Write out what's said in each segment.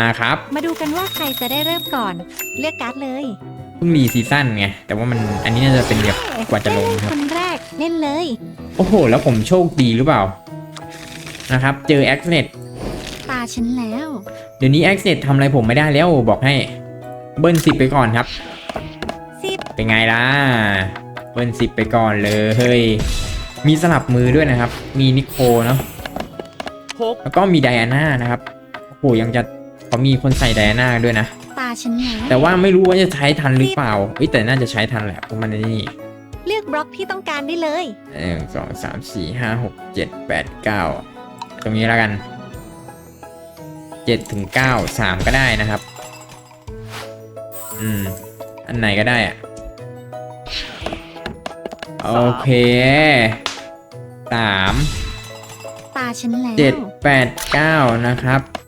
มาครับมาดูกันว่าใครจะได้เริ่มก่อน เลือกการ์ดเลยเพิ่งรีซีซั่นไงแต่ว่ามันอันนี้น่าจะเป็นแบบกว่าจะลงครับ คนแรกเล่นเลย โอ้โห แล้วผมโชคดีหรือเปล่า นะครับ เจอแอคเน็ตตาฉันแล้ว เดี๋ยวนี้แอคเน็ตทำอะไรผมไม่ได้แล้วบอกให้ เบิ้ลสิบไปก่อนครับ สิบเป็นไงล่ะ เบิ้ลสิบไปก่อนเลยเฮ้ยมีสลับมือด้วยนะครับ มีนิโคเนาะหกแล้วก็มีไดอาน่านะครับโอ้โหยังจะ เขามีคนใส่ไดอาน่าด้วยนะ ตาฉันแล้วแต่ว่าไม่รู้ว่าจะใช้ทันหรือเปล่าเอ้ยแต่น่าจะใช้ทันแหละเพราะมันไอ้นี่เลือกบล็อกที่ต้องการได้เลยหนึ่งสองสามสี่ห้าหกเจ็ดแปดเก้าตรงนี้แล้วกันเจ็ดถึงเก้าสามก็ได้นะครับ อืม อันไหนก็ได้อะโอเคสามตาฉันแล้วเจ็ดแปดเก้านะครับแ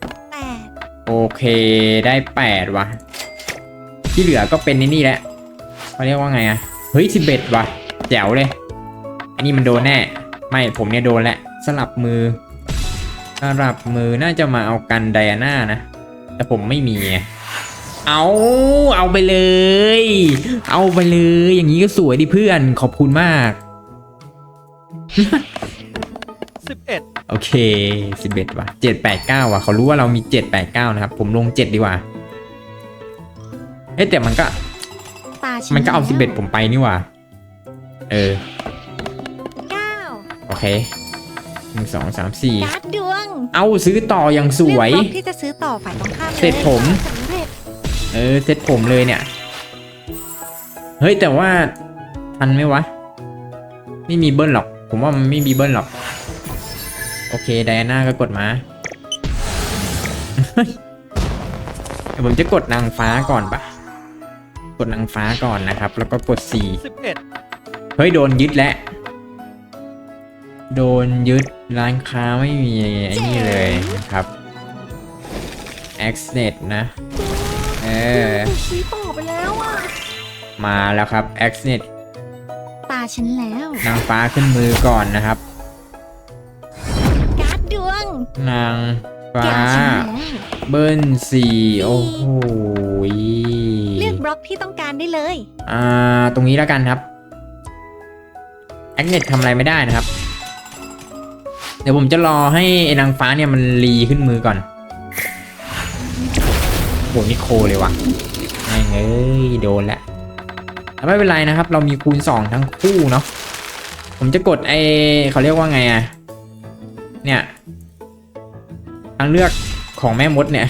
ปด โอเคได้แปดว่ะ ที่เหลือก็เป็นนี่นี่แหละเขาเรียกว่าไงอะเฮ้ยสิบเอ็ดว่ะ แจ๋วเลย อันนี้มันโดนแน่ ไม่ผมเนี่ยโดนแหละ สลับมือ สลับมือน่าจะมาเอากันไดอาน่านะ แต่ผมไม่มีไงเอาเอาไปเลย เอาไปเลย อย่างนี้ก็สวยดิเพื่อนขอบคุณมากสิบเอ็ด โอเคสิบเอ็ดว่ะเจ็ดแปดเก้าว่ะเขารู้ว่าเรามีเจ็ดแปดเก้านะครับ ผมลงเจ็ดดีกว่าเอ้ยแต่มันก็ ตาฉันมันก็เอาแล้วสิบเอ็ดผมไปนี่หว่าเออ เก้าโอเคหนึ่งสองสามสี่การ์ดดวงเอาซื้อต่ออย่างสวย เลือกบล็อกที่จะซื้อต่อฝ่ายตรงข้ามเลยเสร็จผม สำเร็จเออเซ็ตผมเลยเนี่ย เฮ้ยแต่ว่าทันไหมวะ ไม่มีเบิ้ลหรอก ผมว่ามันไม่มีเบิ้ลหรอก โอเคไดอาน่าก็กดมา เดี๋ยวผมจะกดนางฟ้าก่อนปะกดนางฟ้าก่อนนะครับ แล้วก็กด4สิบเอ็ดเฮ้ย โดนยึดแล้ว โดนยึดร้านค้าไม่มีไอ้นี่เลยนะครับ a x n e t นะ เออถูกชี้ต่อไปแล้วอะ มาแล้วครับ a x n e t ตาฉันแล้ว นางฟ้าขึ้นมือก่อนนะครับการ์ดดวง นางฟ้าตาฉันแล้วเบิ้ลสี่โอ้โหเลือกบล็อกที่ต้องการได้เลย อ่า ตรงนี้แล้วกันครับ a x n e t ทำอะไรไม่ได้นะครับ เดี๋ยวผมจะรอให้ไอ้นางฟ้าเนี่ยมันรีขึ้นมือก่อนโหนิโคเลยวะแม่งเอ้ยโดนแล้วแต่ไม่เป็นไรนะครับ เรามีคูณ 2 ทั้งคู่เนาะผมจะกดไอเขาเรียกว่าไงอะเนี่ยทางเลือกของแม่มดเนี่ย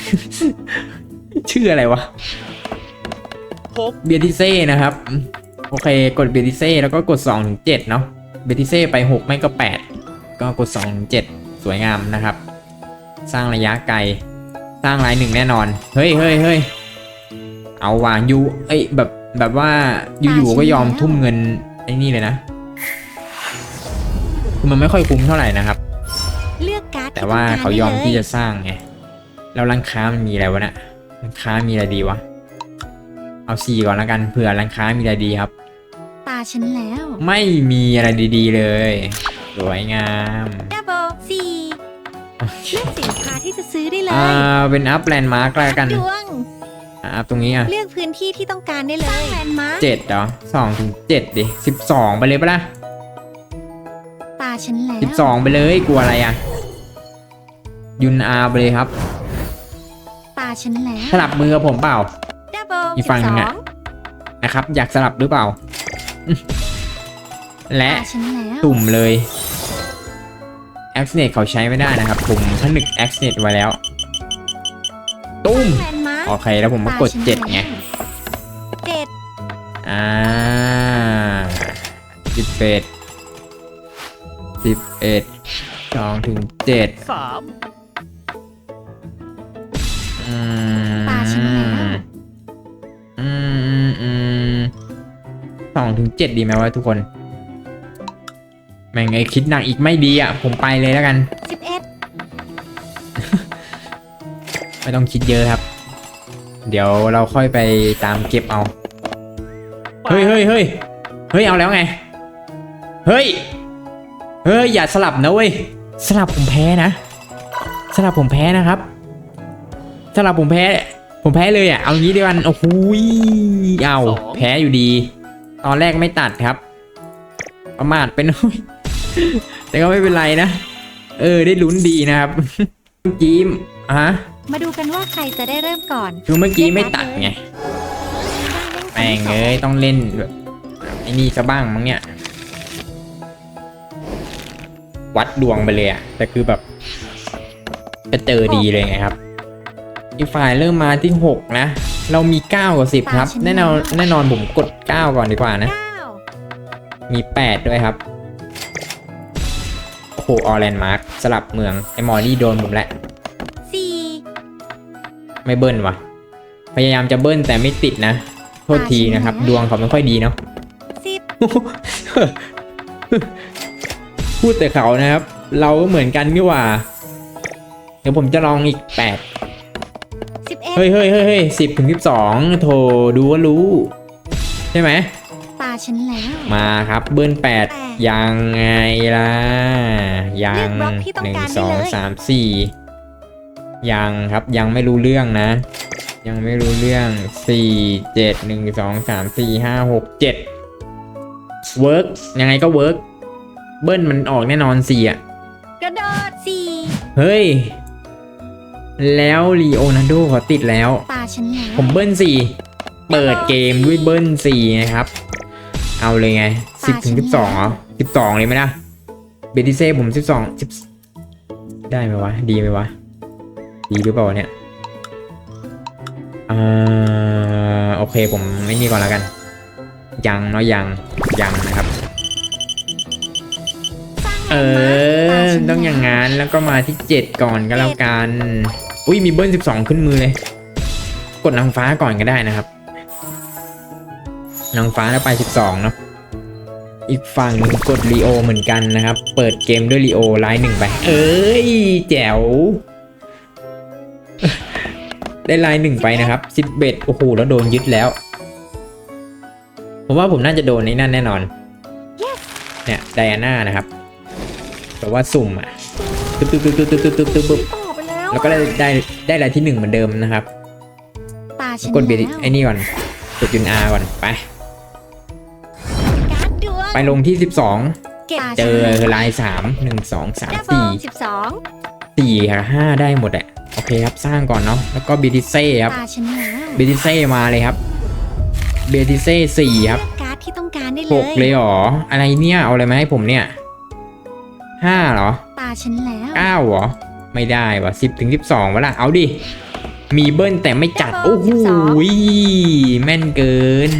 ชื่ออะไรวะหกเบียร์ติเซ่นะครับ โอเค กดเบียร์ติเซ่แล้วก็กด2ถึง7เนาะเบียร์ติเซ่ไป 6 ไม่ก็ 8 ก็กด2ถึง7สวยงามนะครับ สร้างระยะไกล สร้างลายหนึ่งแน่นอน เฮ้ยเฮ้ยเฮ้ยเอาว่ะยูเอ้ยแบบแบบว่าอยู่ๆก็ยอมทุ่มเงินไอ้นี่เลยนะคือมันไม่ค่อยคุ้มเท่าไหร่นะครับเลือกการ์ด แต่ว่าที่เขาต้องยกอรมได้ที่เลจะสร้างไงแล้วร้านค้ามันมีอะไรวะเนะ่ะร้านค้ามีอะไรดีวะเอาสี่ก่อนแล้วกันเผื่อร้านค้ามีอะไรดีครับ ตาฉันแล้ว ไม่มีอะไรดีๆเลยสวยงามดับเบิลสี่เลือกสินค้าที่จะซื้อได้เลยอ่าเป็นอัพแลนด์มาร์กแล้วกันดวงอ่าอัพตรงนี้อะเลือกพื้นที่ที่ต้องการได้เลยสร้างแลนด์มาร์คเจ็ดเหรอสองถึงเจ็ดดิสิบสองไปเลยปะล่ะตาฉันแล้วสิบสองไปเลยกลัวอะไรอะ ยุนอาไปเลยครับ ตาฉันแล้วสลับมือกับผมเปล่า ดับเบิลอีกฝั่งหนึ่งอะ นะครับ อยากสลับหรือเปล่า และ ตาฉันแล้วตุ่มเลย a x n e t เขาใช้ไม่ได้นะครับ ผมผนึก a x n e t ไว้แล้ว ตุ้ม แลนด์มาร์คโอเค แล้วผมก็กดตาฉันเจ็ดไงเจ็ดอ่าสิบเอ็ดสิบเอ็ดสองถึงเจ็ดสาม อืมตาฉันแล้วอืมอืมสองถึงเจ็ดดีไหมวะทุกคน แม่งไอคิดหนักอีกไม่ดีอะ ผมไปเลยแล้วกัน สิบเอ็ดไม่ต้องคิดเยอะครับ เดี๋ยวเราค่อยไปตามเก็บเอา เฮ้ยเฮ้ยเฮ้ยเฮ้ยเอาแล้วไง เฮ้ย เฮ้ยอย่าสลับนะเว้ย สลับผมแพ้นะ สลับผมแพ้นะครับ สำหรับผมแพ้ ผมแพ้เลยอะ เอางี้ดีกวัน โอ้โหยเอาแพ้อยู่ดี ตอนแรกไม่ตัดครับ ประมาทไปหน่อยแต่ก็ไม่เป็นไรนะ เออ ได้ลุ้นดีนะครับเมื่อกี้อะฮะ มาดูกันว่าใครจะได้เริ่มก่อน คือเมื่อกี้ไม่ตัดไงแม่งเอ้ยต้องเล่นแบบไอ้นี่ซะบ้างมั้งเนี่ย วัดดวงไปเลยอะแต่คือแบบจะเจอดีเลยไงครับ อีกฝ่ายเริ่มมาที่หกนะ เรามีเก้ากับสิบครับ แน่นอนแน่นอนผมกดเก้าก่อนดีกว่านะเก้ามีแปดด้วยครับ โอ้โหออแลนด์มาร์คสลับเมือง ไอมอรี่โดนผมแหละสี่ไม่เบิ้ลวะพยายามจะเบิ้ลแต่ไม่ติดนะ โทษทีนะครับ ดวงเขาไม่ค่อยดีเนาะสิบพูดแต่เขานะครับ เราก็เหมือนกันนี่หว่า เดี๋ยวผมจะลองอีกแปดสิบ เอ็ดเฮ้ยเฮ้ยเฮ้ยเฮ้ยสิบถึงสิบสองโถดูว่ารู้ ใช่ไหม ตาฉันแล้ว มาครับเบิ้ลแปดแปดยังไงล่ะ ยังเลือกบล็อกที่ต้องหนึ่งการได้สองเลย สามสี่ยังครับยังไม่รู้เรื่องนะ ยังไม่รู้เรื่องสี่เจ็ดหนึ่งสองสามสี่ห้าหกเจ็ดเวิร์กยังไงก็เวิร์กเบิ้ลมันออกแน่นอนสี่อะ กระโดดสี่เฮ้ย แล้วลีโอนาร์โดเขาติดแล้ว ตาฉันแล้วผมเบิ้ลสี่เปิดเกมด้วยเบิ้ลสี่นะครับ เอาเลยไงสิบถึงสิบสองเหรอสิบสองเลยไหมล่ะเบติเซ่ผมสิบสองสิบได้ไหมวะ ดีไหมวะ ดีหรือเปล่าเนี่ยอ่าโอเคผมไม่นี่ก่อนแล้วกัน ยังเนาะยังยังนะครับสร้าง เออ ต้องอย่างงั้นแล้วก็มาที่เจ็ดก่อนก็แล้วกัน อุ้ยมีเบิ้ลสิบสองขึ้นมือเลย กดนางฟ้าก่อนก็ได้นะครับนางฟ้าแล้วไปสิบสองเนาะอีกฝั่งหนึ่งกดลีโอเหมือนกันนะครับ เปิดเกมด้วยลีโอไลน์หนึ่งไป เอ้ย แจ๋ว ได้ไลน์หนึ่งไปนะครับสิบเบ็ดโอ้โหแล้วโดนยึดแล้ว ผมว่าผมน่าจะโดนในนั่นแน่นอน เนี่ยไดอาน่านะครับ แต่ว่าสุ่มอะตึ๊บตึ๊บตึ๊บตึ๊บตึ๊บตึ๊บตึ๊บตึ๊บต่อไปแล้วแล้วก็ได้ได้ได้รายที่หนึ่งเหมือนเดิมนะครับตาฉันกดเบรแล้วไอ้นี่ก่อนกดยุนอาก่อนไป การ์ดดวงไปลงที่เก็บ12เจอลาย3 1 2 3สิบสอง4 4กับ5ได้หมดอะโอเคครับสร้างก่อนเนาะแล้วก็เบติเซ่ครับตาฉันแล้วเบติเซ่มาเลยครับเบติเซ่สี่ครับเลือกการ์ดที่ต้องการได้เลหกยเลยเหรออะไรเนี่ยเอาอะไรมาให้ผมเนี่ย ห้าเหรอตาฉันแล้วเก้าเหรอ ไม่ได้วะสิบถึงสิบสองวะล่ะ เอาดิ มีเบิ้ลแต่ไม่จัด โอ้โหแม่นเกิน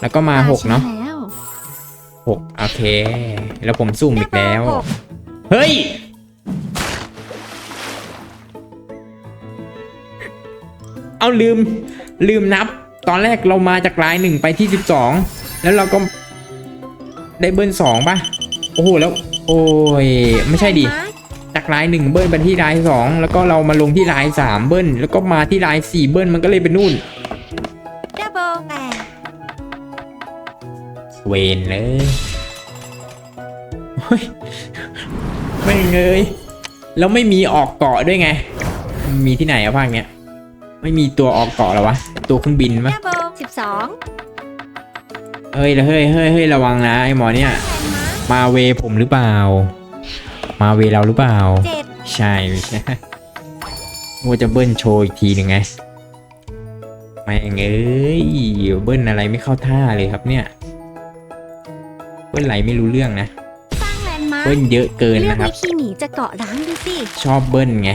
แล้วก็มาหกเนาะตฉัแล้วหกโอเค แล้วผมสุ่มอีกแล้วหกเฮ้ย เอาลืม ลืมนับ ตอนแรกเรามาจากลายหนึ่งไปที่สิบสองแล้วเราก็ได้เบิ้ลสองป่ะ โอ้โหแล้ว โอ้ยไม่ใช่ดิมาร์คจากลายหนึ่งเบิ้ลไปที่ลายสองแล้วก็เรามาลงที่ลายสามเบิ้ลแล้วก็มาที่ลายสี่เบิ้ลมันก็เลยเป็นนู่นดับเบิลแปดเวนเลยเฮ้ยไม่งเลยแล้วไม่มีออกเกาะด้วยไง มีที่ไหนอะภาคเนี้ย ไม่มีตัวออกเกาะเหรอวะ ตัวเครื่องบินปะดับเบิลสิบสองเฮ้ยเฮ้ยเฮ้ยเฮ้ยระวังนะไอหมอเนี่ยแลนด์ มาร์คมาเวผมหรือเปล่า มาเวเราหรือเปล่าเจ็ดใช่ไม่ใช่ว่าจะเบิ้ลโชว์อีกทีหนึ่งไงไม่งเอ้ยเบิ้ลอะไรไม่เข้าท่าเลยครับเนี่ย เบิ้ลไหลไม่รู้เรื่องนะสร้างแลนด์มาร์คเบิ้ลเยอะเกินเลือกนะครับวิธีหนีจะเกาะร้างดูสิชอบเบิ้ลไง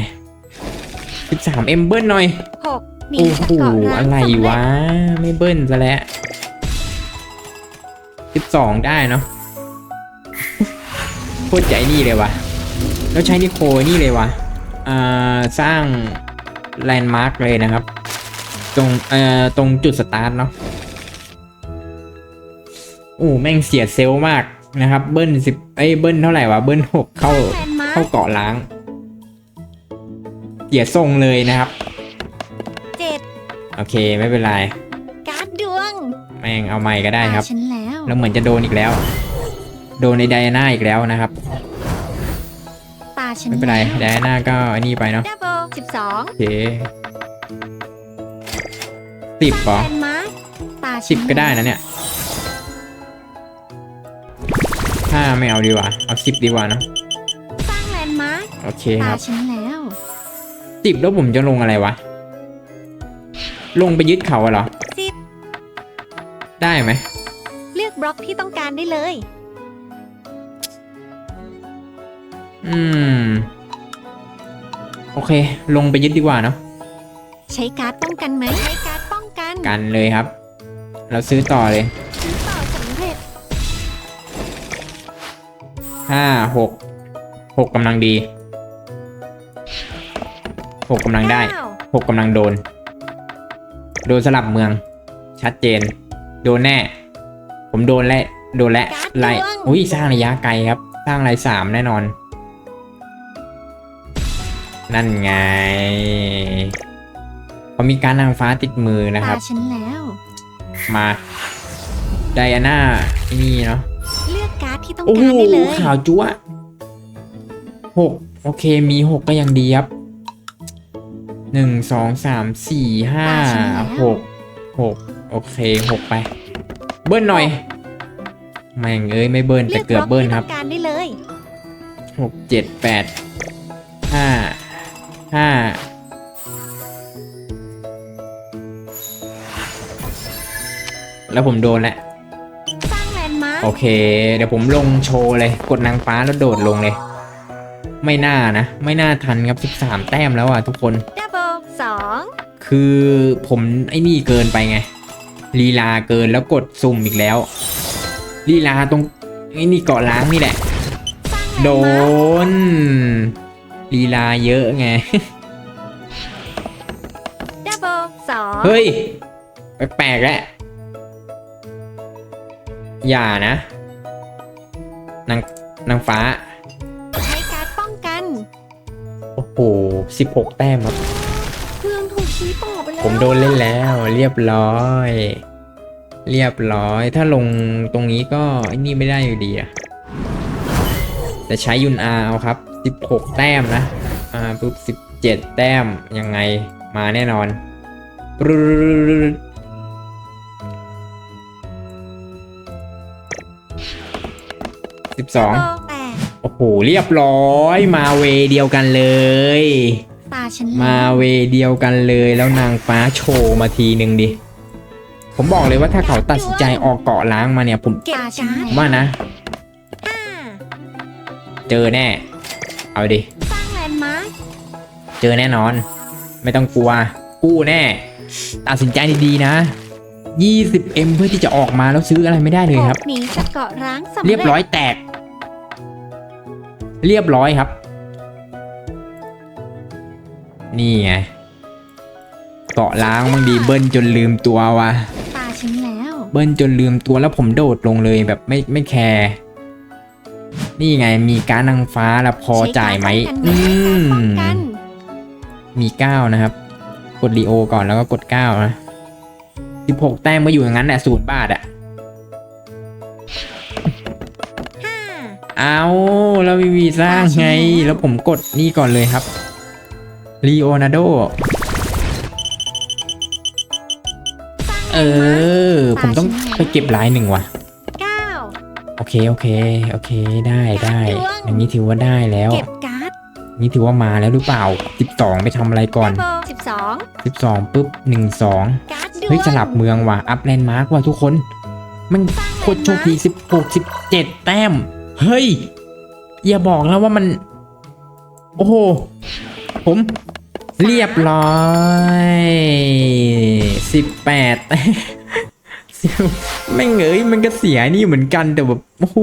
13 M เบิ้ลหน่อยหกหนีโอ้จะโหเกาะร้างอะไรสำเร็จวะ ไม่เบิ้ลซะแล้ว12ได้เนาะ โคตรใจนี่เลยวะแล้วใช้นิโคนี่เลยวะอ่าสร้างแลนด์มาร์กเลยนะครับ ตรงเอ่อตรงจุดสตาร์ทเนาะโอ้แม่งเสียเซลล์มากนะครับ เบิ้ลสิบเอ้ยเบิ้ลเท่าไหร่วะเบิ้ลหกเข้าแลนด์มาร์เข้าคเกาะล้าง เสียทรงเลยนะครับเจ็ดโอเคไม่เป็นไร การ์ดดวง แม่งเอาใหม่ก็ได้ครับตาฉันแล้ว แล้วเหมือนจะโดนอีกแล้ว โดนในไดอาน่าอีกแล้วนะครับ ตาฉันไม่เป็นไรแล้วไดอาน่าก็อันนี้ไปเนาะดับเบิลสิบสองโอเคสิบเหรอแลนด์มาร์คตาฉันสิบก็ได้นะเนี่ยถ้าไม่เอาดีกว่า เอาสิบดีกว่าเนอะสร้างแลนด์มาร์คโอเคคตารับฉันแล้วสิบแล้วผมจะลงอะไรวะ ลงไปยึดเขาอะเหรอสิบได้ไหม เลือกบล็อกที่ต้องการได้เลย อืม โอเค ลงไปยึดดีกว่าเนาะใช้การ์ดป้องกันไหมใช้การ์ดป้องกันกันเลยครับ เราซื้อต่อเลยซื้อต่อสำเร็จห้าหกหกกำลังดีหกกำลังได้เก้าหกกำลังโดน โดนสลับเมือง ชัดเจน โดนแน่ ผมโดนและ โดนและไล่อุ้ยสร้างระยะไกลครับ สร้างไรสามแน่นอน นั่นไงเขามีการนางฟ้าติดมือนะคตารับฉันแล้ว มาไดอาน่าไอ้นี่เนาะเลือกการ์ดที่ต้องโอ้โหการได้เลยข่าวจั๊วหกโอเคมีหกก็ยังดีครับหนึ่งสองสามสี่ห้าหกหกโอเคหกไป เบิ้ลหน่อยแม่งเอ้ยไม่เบิ้ลเลืแต่อกบเกืล็ออบกเบิ้ลที่คต้รัอบงการได้เลยหกเจ็ดแปด แล้วผมโดนแล้วสร้างแลนด์มาร์คโอเค เดี๋ยวผมลงโชว์เลย กดนางฟ้าแล้วโดดลงเลย ไม่น่านะ ไม่น่าทันครับ 13 แต้มแล้วอะทุกคน ดับเบิลสองคือผมไอ้นี่เกินไปไงลีลาเกินแล้วกดซุ่มอีกแล้วลีลาตรงไอ้นี่เกาะล้างนี่แหละ สร้างแลนโดด์มาร์คนลีลาเยอะไงดับเบิลสองเฮ้ย แปลกๆแล้ว อย่านะ นางนางฟ้า ใช้การ์ดป้องกัน โอ้โห16แต้มครับ เครื่องถูกชี้ต่อไปแล้วผมโดนเล่นแล้ว เรียบร้อย เรียบร้อย ถ้าลงตรงนี้ก็ไอ้นี่ไม่ได้อยู่ดีอะแต่ใช้ยุนอาเอาครับ16แต้มนะ อ่าปุ๊บ17แต้มยังไงมาแน่นอนปรึ๊ด สิบสองดับเบิลแปดโอ้โหเรียบร้อยมาเวเดียวกันเลย ตาฉันแล้วมาเวเดียวกันเลยแล้วนางฟ้าโชว์มาทีหนึ่งดิผมบอกเลยว่าถ้าเขาตัดสินใจออกเกาะล้างมาเนี่ยผมเก็บการ์ดว่านะห้าเจอแน่ เอาดิสร้างแลนด์มาร์คเจอแน่นอน ไม่ต้องกลัวกู้แน่ ตัดสินใจดีๆนะ 20M เพื่อที่จะออกมาแล้วซื้ออะไรไม่ได้เลยครับ หนีจากเกาะร้างสำเร็จเรียบร้อยแตก เรียบร้อยครับ นี่ไงเกาะล้างบางดีเบิ้ลจนลืมตัวว่ะตาฉันแล้ว เบิ้ลจนลืมตัวแล้วผมโดดลงเลยแบบไม่ไม่แคร์นี่ไงมีการดนางฟ้าแล้วพอจ่ายไหมใช้การ์ดป้อืองกันไหมใช้การ์ดป้องมกันมีเก้านะครับ กดดีโอก่อนแล้วก็กดเก้านะ สิบหกแต้มก็อยู่อย่างนั้นแหละศูนย์บาทอะห้าเอาแล้วมีวีซ่าไง แล้วผมกดนี่ก่อนเลยครับลีโอนาร์โดเออ ผมต้องไปเก็บลายหนึ่งว่ะเก้าโอเค โอเค โอเค ได้ได้อย่างนี้ถือว่าได้แล้ว เก็บการ์ด นี่ถือว่ามาแล้วหรือเปล่า 12 ไปทำอะไรก่อนดับเบิลสิบสอง12 ปุ๊บ 12 การ์ดดวง เฮ้ยสลับเมืองว่ะ อัพแลนด์มาร์กว่ะทุกคน มันโคตรโชคดี16 17แต้ม เฮ้ย อย่าบอกแล้วว่ามัน โอ้โห ผมเรียบร้อย18แต้มไม่งเอ้ยมันก็เสียนี่เหมือนกันแต่แบบ โอ้โห